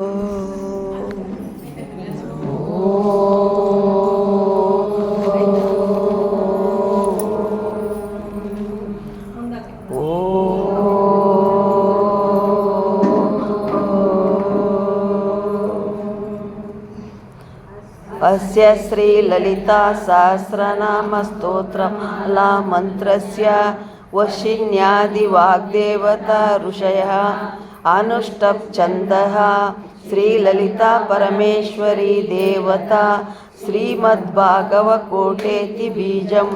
अस्य श्रीललितासहस्रनामस्तोत्रमाला मन्त्रस्य वशिन्यादिवाग्देवता ऋषयः अनुष्टप् छन्दः श्रीललिता परमेश्वरी देवता श्रीमद्भागवकोटेति बीजं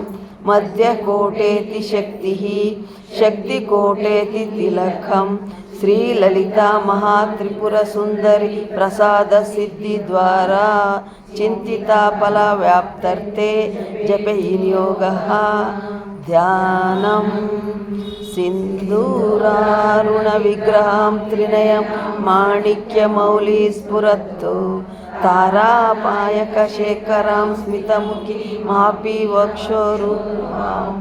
मध्यकोटेति शक्तिः शक्तिकोटेति तिलकं श्रीललिता महात्रिपुरसुन्दरी प्रसादसिद्धिद्वारा चिन्तिताफलव्याप्तर्थे जपविनियोगः ध्यानं सिन्दूरारुणविग्रहं त्रिनयं माणिक्यमौलिस्फुरत्तु तारापायकशेखरां स्मितमुखी मापि वक्षोरुहाम्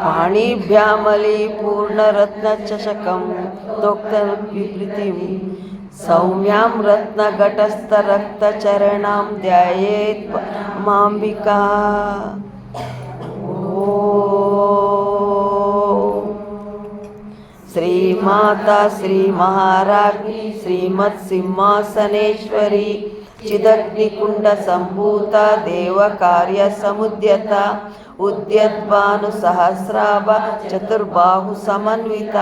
पाणिभ्यामलीपूर्णरत्नचषकं दोक्तविभृतिं सौम्यां रत्नघटस्थरक्तचरणां ध्यायेत् माम्बिका శ్రీమాత శ్రీ మహారాజ్ఞి శ్రీమత్ సింహాసనేశ్వరి చిదగ్నికుండ సంభూత దేవకార్య సముద్యత ఉద్యద్భాను సహస్రాభ చతుర్బాహు సమన్విత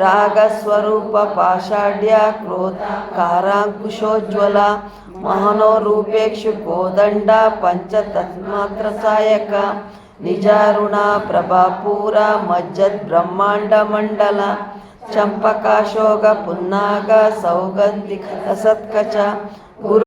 రాగస్వరూప పాషాఢ్య క్రోధ కారాంకుశోజ్వల మహనో రూపేక్షు కోదండ పంచతన్మాత్ర సాయక నిజారుణ ప్రభాపూర మజ్జద్ బ్రహ్మాండ మండల ಚಂಪಕಾಶೋಗ ಪುನ್ನಾಗ ಸೌಗಂಧಿಕ ಸತ್ಕಚ ಗುರು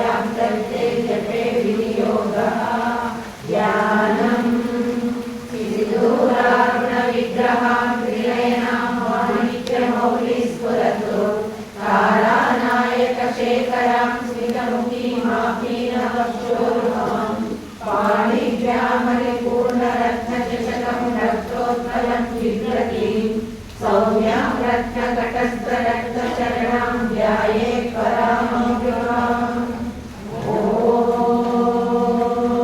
요